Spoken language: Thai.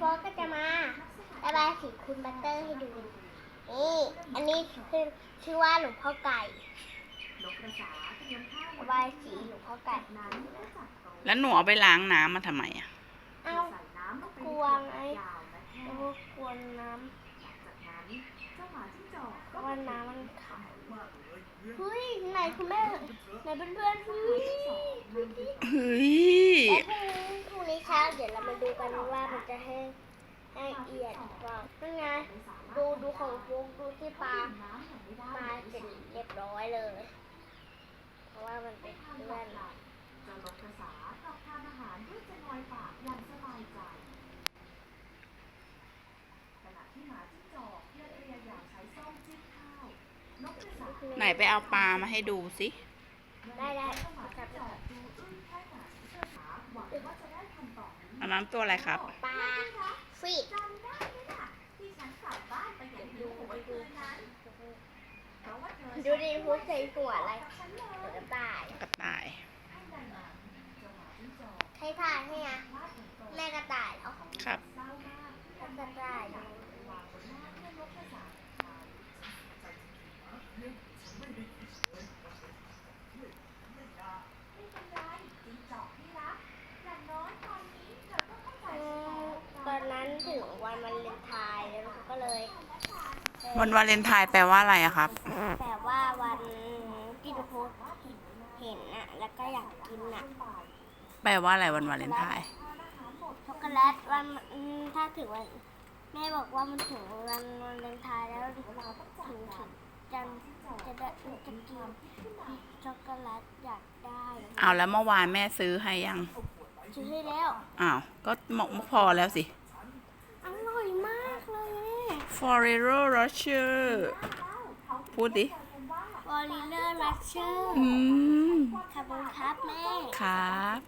ฟอกก็จะมาระบายสีคุณบัตเตอร์ให้ดู นี่ อันนี้คือชื่อว่าหลวงพ่อไก่นกกระสาเตรียมข้าวระบายสีหลวงพ่อไก่จากนั้นก็จับโต๊ะแล้วหนูเอาไปล้างน้ำมาทำไมอะ เอ้าใส่น้ำลงไปกลัวไงยาวและแห้แล้วงก็กวนน้จากนั้นเจ้าหมาจิ้งจอกำเพราะว่าน้ำมันขาวเฮ้ยไหนคุณแม่ไหนเพื่อนๆเฮ้ยเฮ้ย เช้าเดี๋ยวเรามาดูกันว่ามันจะให้ให้ละเอียดกว่านั่นไงดูดูของฟุกดูที่ปลาน้ำอย่างไม่ได้ปลาเสร็จเรียบร้อยเลย เพราะว่ามันเป็นเพื่อนเจ้านกกระสากลับทานอาหารด้วยจะลอยปากอย่างสบายใจขณะที่หมาจิ้งจอกเพื่อนเรียอยากใช้ส้อมจิ้มข้าวนกกระสาไหนไปเอาปลามาให้ดูสิ ได้ได้เจ้าหมาจิ้งจอกดูอึ้งแค่ไหนเจ้าหมาหวังว่าจะได้ คำตอบนี้อันนั้นตัวอะไรครับ ปลาฟีดจำได้ไหมล่ะที่ฉันกลับบ้านไปอย่างดูไว้คืนนั้นเพราะว่าเธอดูดิพุกใส่หัวอะไรฉันเลหัวยกระต่ายกระต่าย ให้ดังนั้นเจ้าหมาจิ้งจอกใครถ่ายให้อะ พลาดถึงโต แม่กระต่ายเหรอ ครับ เศร้ามาก กระต่าย วางบนหน้าเพื่อนนกกระสาไม่เป็นไรจิ้งจอกที่รักอย่างน้อยตอนนี้เธอก็เข้าใจ อื ฉัน มตอนนั้นถึ งวันวาเลนไทน์แล้วเขาก็เลยเออวันวาเลนไทน์แปลว่าอะไรอะครับ แต่ว่าวันที่ดูโพสเห็นอะแล้วก็อยากกินอะแปลว่าอะไรวันวาเลนไทน์ช็อกโกแลตวันอืมถ้าถึงวันแม่บอกว่ามันถึงวันวาเลนไทน์แล้วถึงถึงจันจะได้จะกินช็อกโกแลตอยากได้เอาแล้วเมื่อวานแม่ซื้อให้ยัง ซื้อให้แล้ว อ้าว ก็หมกพอแล้วสิ อร่อยมากเลย Ferrero Rocher พูดดิวอลลิเลอร์ลัชเชอร์อืมขอบคุณครับแม่ ครับ